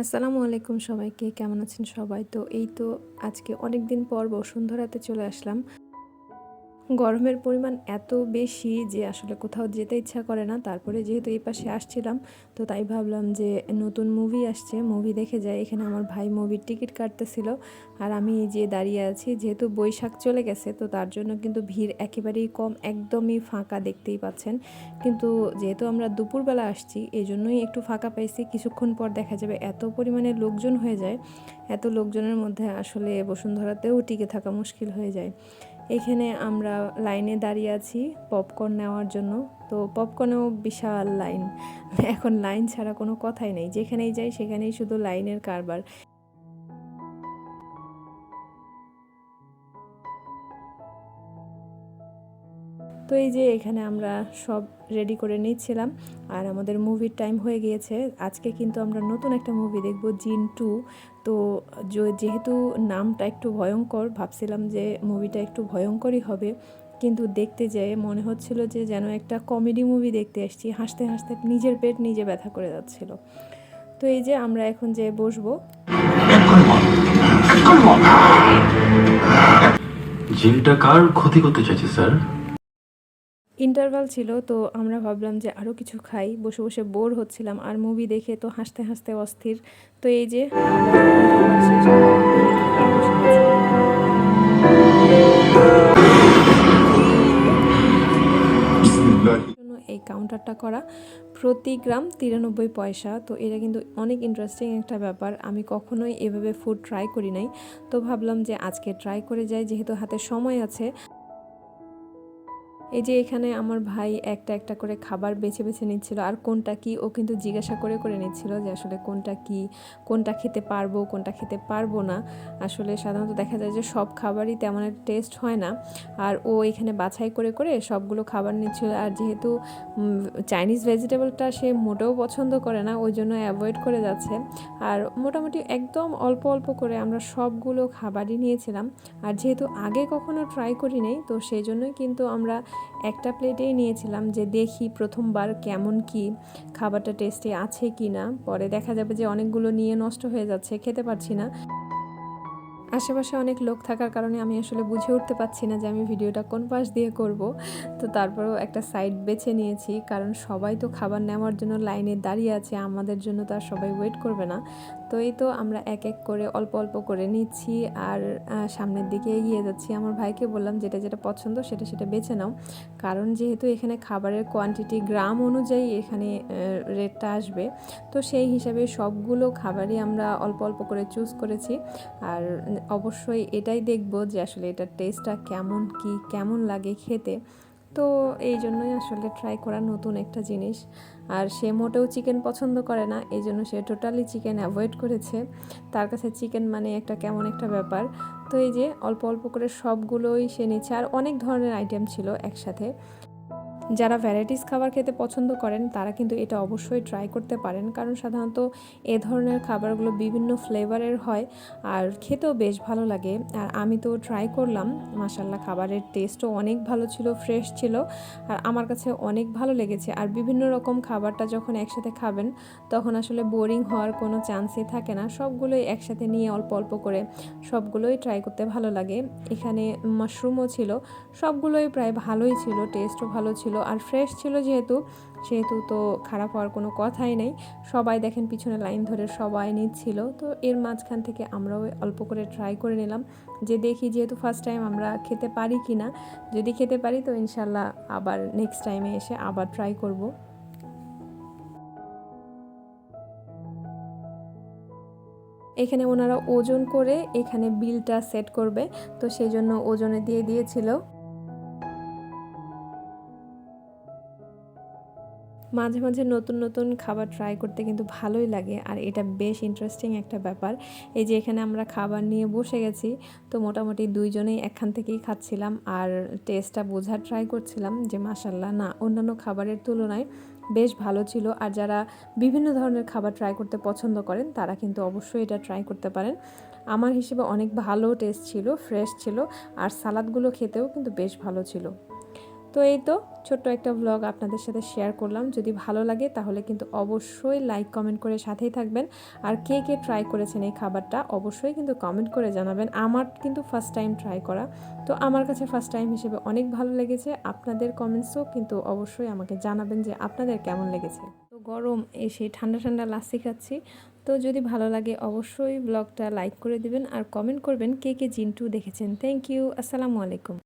আসসালামু আলাইকুম সবাইকে, কেমন আছেন সবাই? তো এই তো আজকে অনেক দিন পর বসুন্ধরাতে চলে আসলাম। গরমের পরিমাণ এত বেশি যে আসলে কোথাও যেতে ইচ্ছা করে না। তারপরে যেহেতু এই পাশে আসছিলাম, তো তাই ভাবলাম যে নতুন মুভি আসছে মুভি দেখে যাই। এখানে আমার ভাই মুভির টিকিট কাটতেছিল আর আমি যে দাঁড়িয়ে আছি, যেহেতু বৈশাখ চলে গেছে, তো তার জন্য কিন্তু ভিড় একেবারেই কম, একদমই ফাঁকা দেখতেই পাচ্ছেন। কিন্তু যেহেতু আমরা দুপুরবেলা আসছি এই জন্যই একটু ফাঁকা পাইছি। কিছুক্ষণ পর দেখা যাবে এত পরিমাণে লোকজন হয়ে যায়, এত লোকজনের মধ্যে আসলে বসুন্ধরাতেও টিকে থাকা মুশকিল হয়ে যায়। এখানে আমরা লাইনে দাঁড়িয়ে আছি পপকর্ন নেওয়ার জন্য। তো পপকর্নেও বিশাল লাইন। এখন লাইন ছাড়া কোনো কথাই নেই। যেখানেই যাই সেখানেই শুধু লাইনের কারবার। তো এই যে এখানে আমরা সব রেডি করে নিচ্ছিলাম। আর আমাদের মুভির টাইম হয়ে গিয়েছে। আজকে কিন্তু আমরা নতুন একটা মুভি দেখব, জিন টু। তো যেহেতু নামটা একটু ভয়ঙ্কর, ভাবছিলাম যে মুভিটা একটু ভয়ঙ্করই হবে। কিন্তু দেখতে যেয়ে মনে হচ্ছিল যে যেন একটা কমেডি মুভি দেখতে এসেছি হাসতে হাসতে নিজের পেট নিজে ব্যথা করে যাচ্ছিল। তো এই যে আমরা এখন যে বসবো। জিনটা কার ক্ষতি করতে চাইছে, স্যার? ইন্টারভাল ছিল, তো আমরা ভাবলাম যে আরও কিছু খাই। বসে বসে বোর হচ্ছিলাম। আর মুভি দেখে তো হাসতে হাসতে অস্থির। তো এই যে এই কাউন্টারটা করা প্রতি গ্রাম তিরানব্বই পয়সা। তো এটা কিন্তু অনেক ইন্টারেস্টিং একটা ব্যাপার। আমি কখনোই এভাবে ফুড ট্রাই করি নাই। তো ভাবলাম যে আজকে ট্রাই করে যাই, যেহেতু হাতে সময় আছে। এই যে এখানে আমার ভাই একটা একটা করে খাবার বেছে বেছে নিচ্ছিল, আর কোনটা কি ও কিন্তু জিজ্ঞাসা করে করে নিচ্ছিল যে আসলে কোনটা কি, কোনটা খেতে পারব, কোনটা খেতে পারব না। আসলে সাধারণত দেখা যায় যে সব খাবারই তেমন একটা টেস্ট হয় না, আর ও এখানে বাছাই করে করে সবগুলো খাবার নিচ্ছিল। আর যেহেতু চাইনিজ ভেজিটেবলটা সে মোটেও পছন্দ করে না, ওই জন্য অ্যাভয়েড করে যাচ্ছে। আর মোটামুটি একদম অল্প অল্প করে আমরা সবগুলো খাবারই নিয়েছিলাম। আর যেহেতু আগে কখনো ট্রাই করি নাই তো সেই জন্যই কিন্তু আমরা একটা প্লেটেই নিয়েছিলাম যে দেখি প্রথমবার কেমন কি খাবারটা টেস্টে আছে কি না পরে দেখা যাবে যে অনেকগুলো নিয়ে নষ্ট হয়ে যাচ্ছে, খেতে পারছি না। আশেপাশে অনেক লোক থাকার কারণে আমি আসলে বুঝে উঠতে পারছি না যে আমি ভিডিওটা কোন পাশ দিয়ে করব। তো তারপরেও একটা সাইড বেছে নিয়েছি, কারণ সবাই তো খাবার নেওয়ার জন্য লাইনে দাঁড়িয়ে আছে, আমাদের জন্য তো আর সবাই ওয়েট করবে না। তো এই তো আমরা এক এক করে অল্প অল্প করে নিচ্ছি আর সামনের দিকে এগিয়ে যাচ্ছি। আমার ভাইকে বললাম, যেটা যেটা পছন্দ সেটা সেটা বেছে নাও। কারণ যেহেতু এখানে খাবারের কোয়ান্টিটি গ্রাম অনুযায়ী এখানে রেটটা আসবে, তো সেই হিসাবে সবগুলো খাবারই আমরা অল্প অল্প করে চুজ করেছি। আর অবশ্যই এটাই দেখব যে আসলে এটার টেস্টটা কেমন, কি কেমন লাগে খেতে। তো এই জন্যই আসলে ট্রাই করা নতুন একটা জিনিস। আর সে মোটেও চিকেন পছন্দ করে না, এই জন্য সে টোটালি চিকেন অ্যাভয়েড করেছে। তার কাছে চিকেন মানে একটা কেমন একটা ব্যাপার। তো এই যে অল্প অল্প করে সবগুলোই সে নিচ্ছে। আর অনেক ধরনের আইটেম ছিল একসাথে। যারা ভ্যারাইটিস খাবার খেতে পছন্দ করেন, তারা কিন্তু এটা অবশ্যই ট্রাই করতে পারেন। কারণ সাধারণত এ ধরনের খাবারগুলো বিভিন্ন ফ্লেভারের হয় আর খেতেও বেশ ভালো লাগে। আর আমি তো ট্রাই করলাম মাসাল্লাহ খাবারের টেস্টও অনেক ভালো ছিল ফ্রেশ ছিল আর আমার কাছে অনেক ভালো লেগেছে। আর বিভিন্ন রকম খাবারটা যখন একসাথে খাবেন, তখন আসলে বোরিং হওয়ার কোনো চান্সই থাকে না। সবগুলোই একসাথে নিয়ে অল্প অল্প করে সবগুলোই ট্রাই করতে ভালো লাগে। এখানে মাশরুমও ছিল, সবগুলোই প্রায় ভালোই ছিল টেস্টও ভালো ছিল। আর ফ্রেশ ছিল যেহেতু, সেহেতু তো খারাপ হওয়ার কোনো কথাই নেই। সবাই দেখেন পিছনে লাইন ধরে সবাই নিচ্ছিল। তো এর মাঝখান থেকে আমরাও অল্প করে ট্রাই করে নিলাম। যে দেখি যেহেতু ফার্স্ট টাইম আমরা খেতে পারি কি না, যদি খেতে পারি তো ইনশাল্লাহ আবার নেক্সট টাইমে এসে আবার ট্রাই করব। এখানে ওনারা ওজন করে এখানে বিলটা সেট করবে। তো সেই জন্য ওজনে দিয়ে দিয়েছিল। মাঝে মাঝে নতুন নতুন খাবার ট্রাই করতে কিন্তু ভালোই লাগে। আর এটা বেশ ইন্টারেস্টিং একটা ব্যাপার। এই যে এখানে আমরা খাবার নিয়ে বসে গেছি, তো মোটামুটি দুইজনেই একখান থেকেই খাচ্ছিলাম। আর টেস্টটা বোঝার ট্রাই করছিলাম যে মাসাল্লাহ না, অন্যান্য খাবারের তুলনায় বেশ ভালো ছিল। আর যারা বিভিন্ন ধরনের খাবার ট্রাই করতে পছন্দ করেন, তারা কিন্তু অবশ্যই এটা ট্রাই করতে পারেন। আমার হিসেবে অনেক ভালো টেস্ট ছিল ফ্রেশ ছিল। আর সালাদগুলো খেতেও কিন্তু বেশ ভালো ছিল। তো এই তো ছোট্ট একটা ব্লগ আপনাদের সাথে শেয়ার করলাম। যদি ভালো লাগে তাহলে কিন্তু অবশ্যই লাইক কমেন্ট করে সাথেই থাকবেন। আর কে কে ট্রাই করেছেন এই খাবারটা অবশ্যই কিন্তু কমেন্ট করে জানাবেন। আমার কিন্তু ফার্স্ট টাইম ট্রাই করা। তো আমার কাছে ফার্স্ট টাইম হিসেবে অনেক ভালো লেগেছে। আপনাদের কমেন্টসও কিন্তু অবশ্যই আমাকে জানাবেন যে আপনাদের কেমন লেগেছে। তো গরম এসে ঠান্ডা ঠান্ডা লাসি খাচ্ছি। তো যদি ভালো লাগে অবশ্যই ব্লগটা লাইক করে দিবেন। আর কমেন্ট করবেন কে কে জিন্টু দেখেছেন। থ্যাংক ইউ আসসালামু আলাইকুম।